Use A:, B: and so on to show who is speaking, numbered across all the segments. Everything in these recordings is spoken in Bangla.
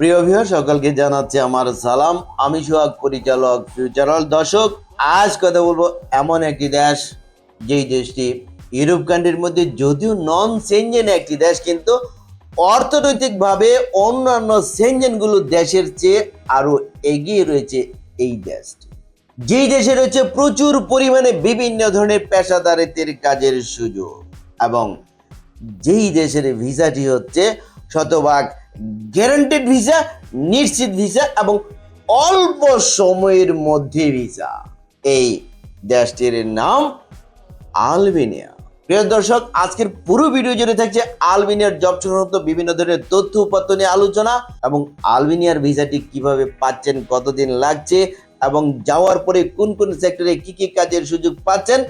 A: প্রিয় ভিউয়ার সকলকে জানাচ্ছি আমার সালাম। আমি সোহাগ, পরিচালক ফিউচারাল দর্শক, আজ কথা বলব এমন একটি দেশ, যেই দেশটি ইউরোপ কান্ট্রির মধ্যে যদিও নন সেনজেন একটি দেশ, কিন্তু অর্থনৈতিকভাবে অন্যান্য সেনজেনগুলো দেশের চেয়ে আরও এগিয়ে রয়েছে এই দেশটি। যেই দেশে রয়েছে প্রচুর পরিমাণে বিভিন্ন ধরনের পেশাদারিত্বের কাজের সুযোগ এবং যেই দেশের ভিসাটি হচ্ছে শতভাগ গ্যারান্টেড ভিসা নিশ্চিত ভিসা এবং অল্প সময়ের মধ্যে ভিসা এই দেশটির নাম আলবেনিয়া। প্রিয় দর্শক, আজকের পুরো ভিডিও জুড়ে থাকছে আলবেনিয়ার জব সংক্রান্ত বিভিন্ন ধরনের তথ্য, উপাত্ত নিয়ে আলোচনা এবং আলবেনিয়ার ভিসাটি কীভাবে পাচ্ছেন, কতদিন লাগছে এবং যাওয়ার পরে কোন কোন সেক্টরে কি কি কাজের সুযোগ পাচ্ছেন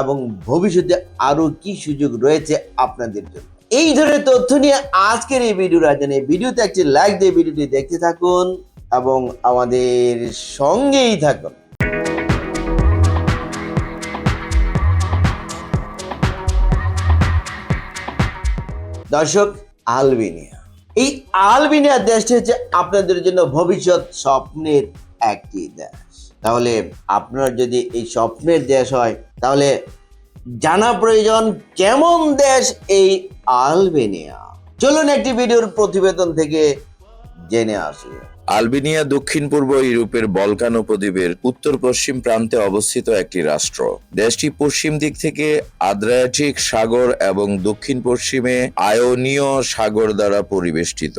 A: এবং ভবিষ্যতে আরও কি সুযোগ রয়েছে আপনাদের জন্য। এই ধরনের তথ্য নিয়ে আজকের এই ভিডিওর আয়োজনে ভিডিওতে একটি লাইক দিয়ে ভিডিওটি দেখতে থাকুন এবং আমাদের সঙ্গেই থাকুন। দর্শক, আলবেনিয়া। এই আলবেনিয়া দেশটি হচ্ছে আপনাদের জন্য ভবিষ্যৎ স্বপ্নের একটি দেশ। তাহলে আপনার যদি এই স্বপ্নের দেশ হয়, তাহলে জানা প্রয়োজন কেমন দেশ এই আলবেনিয়া? চলুন একটি ভিডিওর প্রতিবেদন থেকে জেনে আসি।
B: আলবেনিয়া দক্ষিণ পূর্ব ইউরোপের বলকান উপদ্বীপের উত্তর পশ্চিম প্রান্তে অবস্থিত একটি রাষ্ট্র। দেশটি পশ্চিম দিক থেকে আদ্রিয়াটিক সাগর এবং দক্ষিণ পশ্চিমে আয়োনীয় সাগর দ্বারা পরিবেষ্টিত।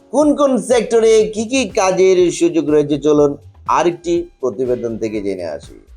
A: কোন কোন সেক্টরে কি কি কাজের সুযোগ রয়েছে চলুন আরেকটি প্রতিবেদন থেকে জেনে আসি।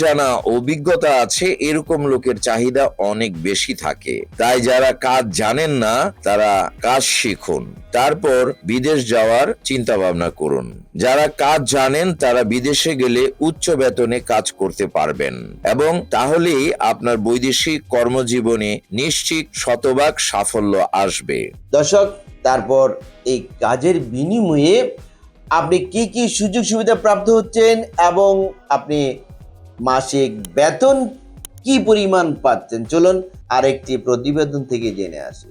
B: জানা অভিজ্ঞতা আছে, এরকম লোকের চাহিদা অনেক বেশি থাকে। তাই যারা কাজ জানেন না, তারা কাজ শিখুন। তারপর বিদেশ যাওয়ার চিন্তা ভাবনা করুন। যারা কাজ জানেন, তারা বিদেশে গেলে উচ্চ বেতনে কাজ করতে পারবেন। এবং তাহলেই আপনার বৈদেশিক কর্মজীবনে নিশ্চিত শতভাগ সাফল্য আসবে।
A: দর্শক, তারপর এই কাজের বিনিময়ে আপনি কি কি সুযোগ সুবিধা প্রাপ্ত হচ্ছেন এবং আপনি মাসিক বেতন কি পরিমাণ পাচ্ছেন? চলুন আরেকটি প্রতিবেদন থেকে জেনে আসি।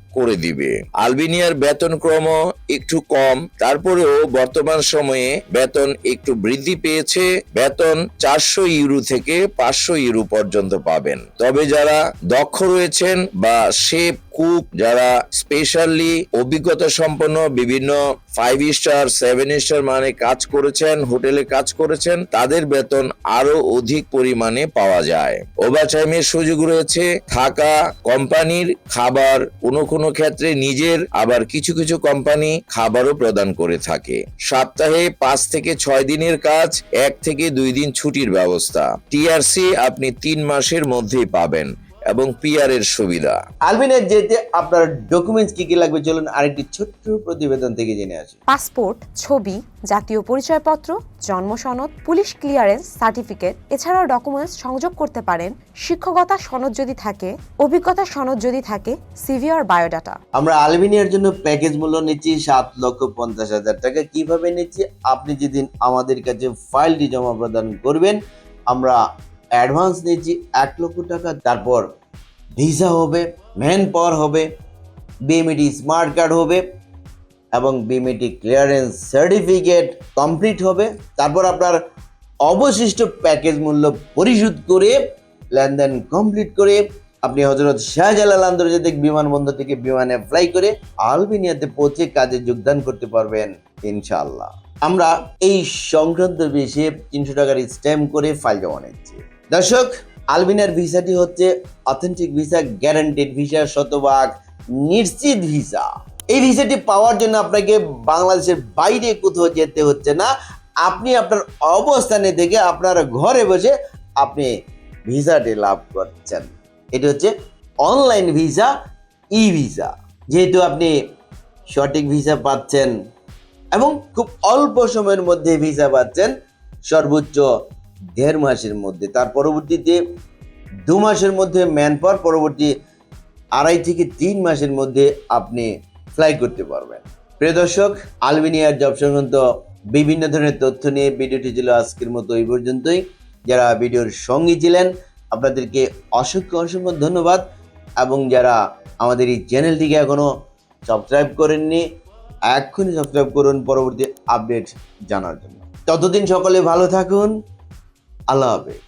B: করে দিবে। আলবেনিয়ার বেতন ক্রম একটু কম, তারপরেও বর্তমান সময়ে বেতন একটু বৃদ্ধি পেয়েছে। বেতন চারশো ইউরো থেকে পাঁচশো ইউরো পর্যন্ত পাবেন। তবে যারা দক্ষ রয়েছেন বা শেফ কুক যারা স্পেশালি অভিজ্ঞতা সম্পন্ন বিভিন্ন ফাইভ স্টার সেভেন স্টার মানে কাজ করেছেন হোটেলে কাজ করেছেন, তাদের বেতন আরও অধিক পরিমাণে পাওয়া যায়। ওভারটাইমের সুযোগ রয়েছে থাকা কোম্পানির খাবার কোনো কোনো ক্ষেত্রে নিজের, আবার কিছু কিছু কোম্পানি খাবারও প্রদান করে থাকে। সপ্তাহে পাঁচ থেকে ছয় দিনের কাজ, এক থেকে দুই দিন ছুটির ব্যবস্থা। টিআরসি আপনি তিন মাসের মধ্যেই পাবেন। এবং পিআর এর সুবিধা।
A: আলবেনিয়া যেতে আপনার ডকুমেন্টস কি কি লাগবে চলুন আরেকটি ছোট্ট প্রতিবেদন থেকে জেনে আসি।
C: পাসপোর্ট ছবি জাতীয় পরিচয়পত্র জন্ম সনদ পুলিশ ক্লিয়ারেন্স সার্টিফিকেট এছাড়াও ডকুমেন্টস সংযোগ করতে পারেন। শিক্ষকতা সনদ যদি থাকে অভিজ্ঞতা সনদ যদি থাকে সিভি আর বায়োডাটা
A: আমরা আলবেনিয়ার জন্য প্যাকেজ মূল্য নিচ্ছি সাত লক্ষ পঞ্চাশ হাজার টাকা। কীভাবে নিচ্ছি? আপনি যেদিন আমাদের কাছে ফাইলটি জমা প্রদান করবেন আমরা অ্যাডভান্স নিচ্ছি এক লক্ষ টাকা, তারপর ভিসা হবে, ম্যান পাওয়ার হবে, বিএমইটি স্মার্ট কার্ড হবে এবং বিএমইটি ক্লিয়ারেন্স সার্টিফিকেট কমপ্লিট হবে। তারপর আপনার অবশিষ্ট প্যাকেজ মূল্য পরিশোধ করে, লেনদেন কমপ্লিট করে, আপনি হজরত শাহজালাল আন্তর্জাতিক বিমানবন্দর থেকে বিমানে ফ্লাই করে আলবেনিয়াতে পৌঁছে কাজে যোগদান করতে পারবেন ইনশাআল্লাহ। আমরা এই সংক্রান্ত বিষয়ে তিনশো টাকার স্ট্যাম্প করে ফাইল জমা নিচ্ছি। দর্শক আলবেনিয়ার ভিসাটি হচ্ছে অথেন্টিক ভিসা গ্যারান্টেড ভিসা, শতভাগ, নিশ্চিত ভিসা। এই ভিসাটি পাওয়ার জন্য আপনাকে বাংলাদেশের বাইরে কোথাও যেতে হচ্ছে না। আপনি আপনার অবস্থানে থেকে আপনার ঘরে বসে আপনি ভিসাটি লাভ করছেন। এটি হচ্ছে অনলাইন ভিসা ই ভিসা যেহেতু আপনি সঠিক ভিসা পাচ্ছেন এবং খুব অল্প সময়ের মধ্যে ভিসা পাচ্ছেন, সর্বোচ্চ দেড় মাসের মধ্যে, তার পরবর্তীতে দু মাসের মধ্যে ম্যান পাওয়ার পরবর্তী আড়াই থেকে তিন মাসের মধ্যে আপনি ফ্লাই করতে পারবেন। প্রিয় দর্শক আলবেনিয়ার জব সংক্রান্ত বিভিন্ন ধরনের তথ্য নিয়ে ভিডিওটি ছিল আজকের মতো এই পর্যন্তই। যারা ভিডিওর সঙ্গী ছিলেন, আপনাদেরকে অসংখ্য অসংখ্য ধন্যবাদ এবং যারা আমাদের এই চ্যানেলটিকে এখনও সাবস্ক্রাইব করেননি, এক্ষুনি সাবস্ক্রাইব করুন পরবর্তী আপডেট জানার জন্য। ততদিন সকলে ভালো থাকুন। I love it.